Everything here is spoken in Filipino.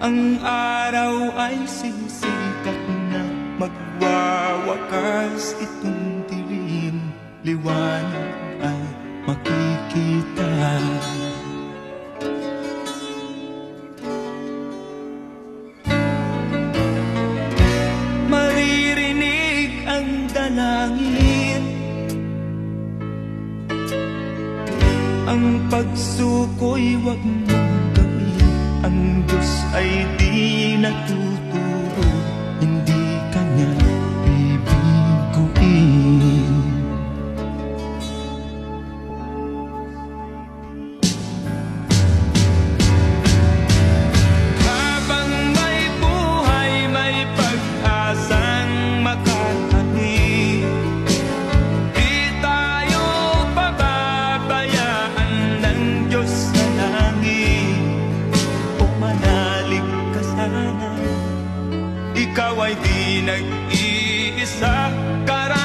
Ang araw ay sisikat na Magwawakas itong dilim. Liwanag ay makikita. Maririnig ang dalangin. Ang pagsuko'y wag Diyos ay di natuturo Ikaw ay di nag-iisa. Karanasan